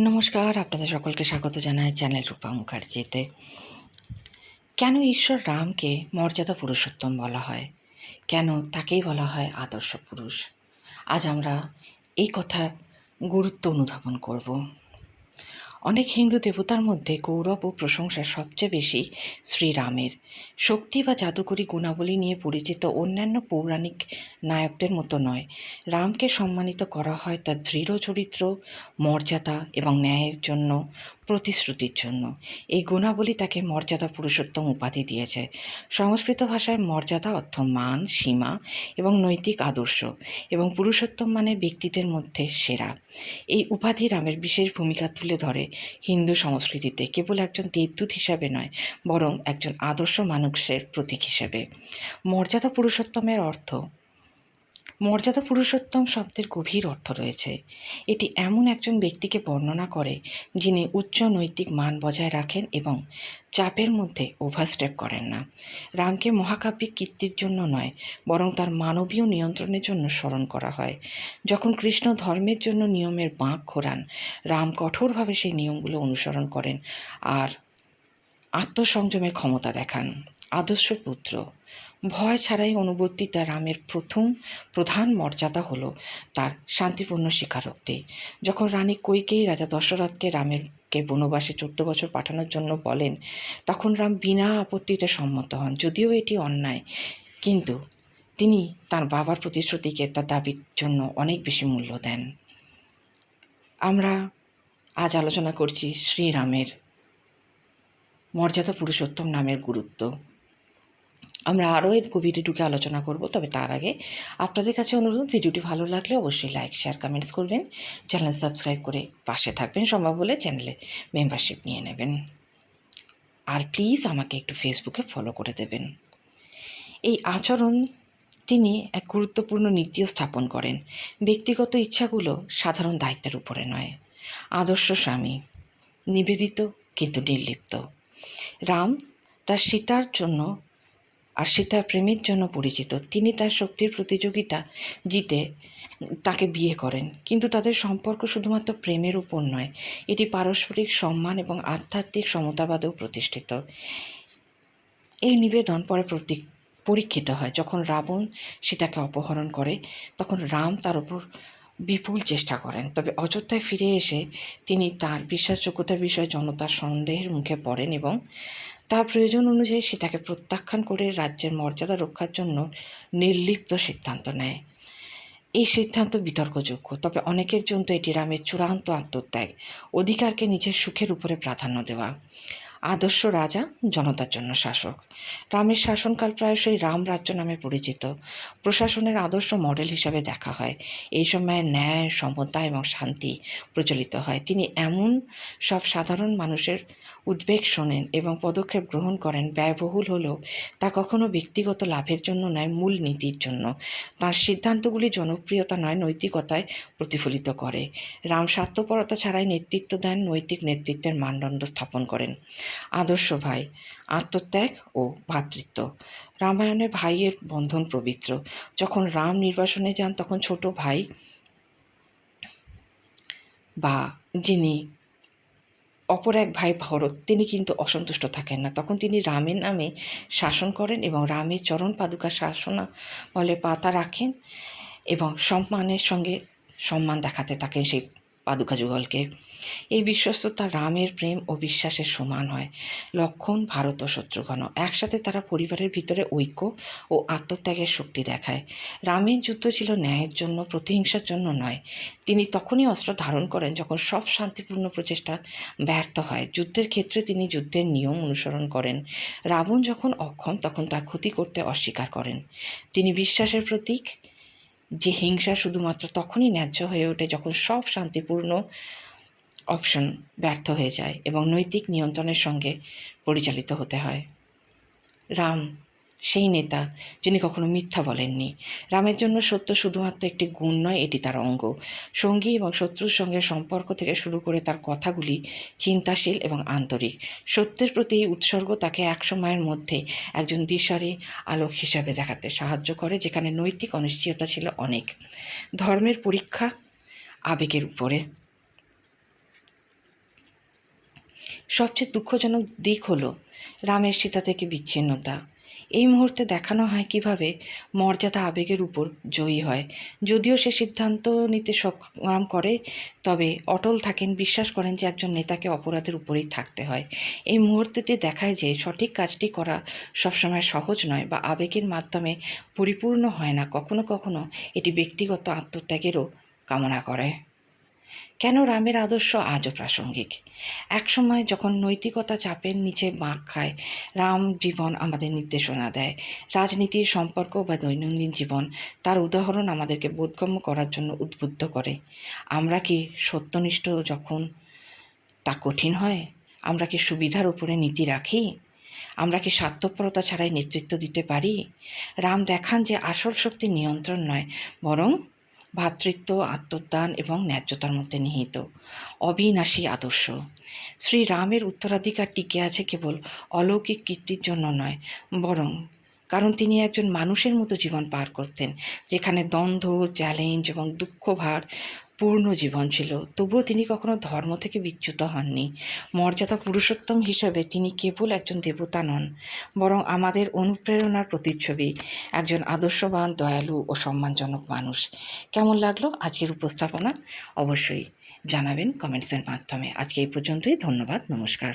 নমস্কার, আপনাদের সকলকে স্বাগত জানাই চ্যানেল রূপা মুখার্জিতে। কেন ঈশ্বর রামকে মর্যাদা পুরুষোত্তম বলা হয়? কেন তাকেই বলা হয় আদর্শ পুরুষ? আজ আমরা এই কথার গুরুত্ব অনুধাবন করব। অনেক হিন্দু দেবতার মধ্যে গৌরব ও প্রশংসা সবচেয়ে বেশি শ্রীরামের। শক্তি বা জাদুকরী গুণাবলী নিয়ে পরিচিত অন্যান্য পৌরাণিক নায়কদের মতো নয়। রামকে সম্মানিত করা হয় তার দৃঢ় চরিত্র, মর্যাদা এবং ন্যায়ের জন্য, প্রতিশ্রুতির জন্য। এই গুণাবলী তাকে মর্যাদা পুরুষোত্তম উপাধি দিয়েছে। সংস্কৃত ভাষায় মর্যাদা অর্থ মান, সীমা এবং নৈতিক আদর্শ এবং পুরুষোত্তম মানে ব্যক্তিদের মধ্যে সেরা। এই উপাধি রামের বিশেষ ভূমিকা তুলে ধরে হিন্দু সংস্কৃতিতে কেবল একজন দেবদূত হিসাবে নয়, বরং একজন আদর্শ মানুষের প্রতীক হিসেবে। মর্যাদা পুরুষোত্তমের অর্থ মর্যাদা পুরুষোত্তম শব্দের গভীর অর্থ রয়েছে। এটি এমন একজন ব্যক্তিকে বর্ণনা করে, যিনি উচ্চ নৈতিক মান বজায় রাখেন এবং চাপের মধ্যে ওভারস্টেপ করেন না। রামকে মহাকাব্যিক কীর্তির জন্য নয়, বরং তার মানবীয় নিয়ন্ত্রণের জন্য স্মরণ করা হয়। যখন কৃষ্ণ ধর্মের জন্য নিয়মের বাঁক ঘোরান, রাম কঠোরভাবে সেই নিয়মগুলো অনুসরণ করেন আর আত্মসংযমের ক্ষমতা দেখান। আদর্শ পুত্র ভয় ছাড়াই অনুবর্তিতা রামের প্রথম, প্রধান মর্যাদা হলো তার শান্তিপূর্ণ স্বীকারোক্তি। যখন রানী কৈকেয়ী রাজা দশরথকে রামেরকে বনবাসে চোদ্দ বছর পাঠানোর জন্য বলেন, তখন রাম বিনা আপত্তিতে সম্মত হন, যদিও এটি অন্যায়। কিন্তু তিনি তার বাবার প্রতিশ্রুতিকে তার দাবির জন্য অনেক বেশি মূল্য দেন। আমরা আজ আলোচনা করছি শ্রীরামের মর্যাদা পুরুষোত্তম নামের গুরুত্ব। আমরা আরও এর গভীরে ঢুকে আলোচনা করব, তবে তার আগে আপনাদের কাছে অনুরোধ, ভিডিওটি ভালো লাগলে অবশ্যই লাইক, শেয়ার, কমেন্টস করবেন। চ্যানেল সাবস্ক্রাইব করে পাশে থাকবেন সম্ভব হলে চ্যানেলে মেম্বারশিপ নিয়ে নেবেন। আর প্লিজ আমাকে একটু ফেসবুকে ফলো করে দেবেন। এই আচরণ তিনি এক গুরুত্বপূর্ণ নীতিও স্থাপন করেন। ব্যক্তিগত ইচ্ছাগুলো সাধারণ দায়িত্বের উপরে নয়। আদর্শ স্বামী, নিবেদিত কিন্তু নির্লিপ্ত। রাম তার সীতার জন্য আর সীতার প্রেমের জন্য পরিচিত। তিনি তার শক্তির প্রতিযোগিতা জিতে তাকে বিয়ে করেন। কিন্তু তাদের সম্পর্ক শুধুমাত্র প্রেমের উপর নয়, এটি পারস্পরিক সম্মান এবং আধ্যাত্মিক সমতাবাদেও প্রতিষ্ঠিত। এই নিবেদন পরে প্রতীক পরীক্ষিত হয়। যখন রাবণ সীতাকে অপহরণ করে, তখন রাম তার উপর বিপুল চেষ্টা করেন। তবে অযোধ্যায় ফিরে এসে তিনি তার বিশ্বাসযোগ্যতার বিষয়ে জনতার সন্দেহের মুখে পড়েন এবং তার প্রয়োজন অনুযায়ী সেটাকে প্রত্যাখ্যান করে রাজ্যের মর্যাদা রক্ষার জন্য নির্লিপ্ত সিদ্ধান্ত নেয়। এই সিদ্ধান্ত বিতর্কযোগ্য, তবে অনেকের জন্য এটি রামের চূড়ান্ত আত্মত্যাগ, অধিকারকে নিজের সুখের উপরে প্রাধান্য দেওয়া। আদর্শ রাজা, জনতার জন্য শাসক। রামের শাসনকাল প্রায়শই রাম রাজ্য নামে পরিচিত। প্রশাসনের আদর্শ মডেল হিসাবে দেখা হয়। এই সময়ে ন্যায়, সমতা এবং শান্তি প্রচলিত হয়। তিনি এমন সব সাধারণ মানুষের উদ্বেগ শোনেন এবং পদক্ষেপ গ্রহণ করেন ব্যয়বহুল হলেও তা কখনো ব্যক্তিগত লাভের জন্য নয়, মূল নীতির জন্য। তার সিদ্ধান্তগুলি জনপ্রিয়তা নয়, নৈতিকতায় প্রতিফলিত করে। রাম স্বার্থপরতা ছাড়াই নেতৃত্ব দেন, নৈতিক নেতৃত্বের মানদণ্ড স্থাপন করেন। আদর্শ ভাই, আত্মত্যাগ ও ভ্রাতৃত্ব রামায়ণে ভাইয়ের বন্ধন পবিত্র। যখন রাম নির্বাসনে যান, তখন ছোট ভাই বা যিনি অপর এক ভাই ভরত, তিনি কিন্তু অসন্তুষ্ট থাকেন না। তখন তিনি রামের নামে শাসন করেন এবং রামের চরণ পাদুকা শাসনা বলে পাতা রাখেন এবং সম্মানের সঙ্গে সম্মান দেখাতে থাকেন সেই পাদুকা যুগলকে। এই বিশ্বস্ততা রামের প্রেম ও বিশ্বাসের সমান হয়। লক্ষণ ভারত ও শত্রুঘ্ন। একসাথে তারা পরিবারের ভিতরে ঐক্য ও আত্মত্যাগের শক্তি দেখায়। রামের যুদ্ধ ছিল ন্যায়ের জন্য, প্রতিহিংসার জন্য নয়। তিনি তখনই অস্ত্র ধারণ করেন যখন সব শান্তিপূর্ণ প্রচেষ্টা ব্যর্থ হয়। যুদ্ধের ক্ষেত্রে তিনি যুদ্ধের নিয়ম অনুসরণ করেন। রাবণ যখন অক্ষম, তখন তার ক্ষতি করতে অস্বীকার করেন। তিনি বিশ্বাসের প্রতীক যে হিংসা শুধুমাত্র তখনই ন্যায্য হয়ে ওঠে যখন সব শান্তিপূর্ণ অপশন ব্যর্থ হয়ে যায় এবং নৈতিক নিয়ন্ত্রণের সঙ্গে পরিচালিত হতে হয়। রাম সেই নেতা যিনি কখনো মিথ্যা বলেননি। রামের জন্য সত্য শুধুমাত্র একটি গুণ নয়, এটি তার অঙ্গ। সঙ্গী এবং শত্রুর সঙ্গে সম্পর্ক থেকে শুরু করে তার কথাগুলি চিন্তাশীল এবং আন্তরিক। সত্যের প্রতি উৎসর্গ তাকে এক সময়ের মধ্যে একজন দিশারি আলোক হিসাবে দেখাতে সাহায্য করে, যেখানে নৈতিক অনিশ্চয়তা ছিল অনেক। ধর্মের পরীক্ষা আবেগের উপরে। সবচেয়ে দুঃখজনক দিক হলো রামের সীতা থেকে বিচ্ছিন্নতা। এই মুহূর্তে দেখানো হয় কীভাবে মর্যাদা আবেগের উপর জয়ী হয়। যদিও সে সিদ্ধান্ত নিতে সংগ্রাম করে, তবে অটল থাকেন, বিশ্বাস করেন যে একজন নেতাকে অপরাধের উপরেই থাকতে হয়। এই মুহূর্তটি দেখায় যে সঠিক কাজটি করা সবসময় সহজ নয় বা আবেগের মাধ্যমে পরিপূর্ণ হয় না। কখনো কখনো এটি ব্যক্তিগত আত্মত্যাগেরও কামনা করে। কেন রামের আদর্শ আজও প্রাসঙ্গিক? একসময় যখন নৈতিকতা চাপের নিচে বাঁক খায়, রাম জীবন আমাদের নির্দেশনা দেয়। রাজনীতির সম্পর্ক বা দৈনন্দিন জীবন তার উদাহরণ আমাদেরকে বোধগম্য করার জন্য উদ্বুদ্ধ করে। আমরা কি সত্যনিষ্ঠ যখন তা কঠিন হয়? আমরা কি সুবিধার উপরে নীতি রাখি? আমরা কি স্বার্থপরতা ছাড়াই নেতৃত্ব দিতে পারি? রাম দেখান যে আসল শক্তি নিয়ন্ত্রণ নয়, বরং ভ্রাতৃত্ব আত্মদান এবং ন্যায্যতার মধ্যে নিহিত। অবিনাশী আদর্শ। শ্রীরামের উত্তরাধিকার টিকে আছে কেবল অলৌকিক কীর্তির জন্য নয়, বরং কারণ তিনি একজন মানুষের মতো জীবন পার করতেন, যেখানে দ্বন্দ্ব, চ্যালেঞ্জ এবং দুঃখ ভার পূর্ণ জীবন ছিল। তবুও তিনি কখনো ধর্ম থেকে বিচ্যুত হননি। মর্যাদা পুরুষোত্তম হিসাবে তিনি কেবল একজন দেবতা নন, বরং আমাদের অনুপ্রেরণার প্রতিচ্ছবি, একজন আদর্শবান, দয়ালু ও সম্মানজনক মানুষ। কেমন লাগল আজকের উপস্থাপনা? অবশ্যই জানাবেন কমেন্টসের মাধ্যমে। আজকে এই পর্যন্তই, ধন্যবাদ, নমস্কার।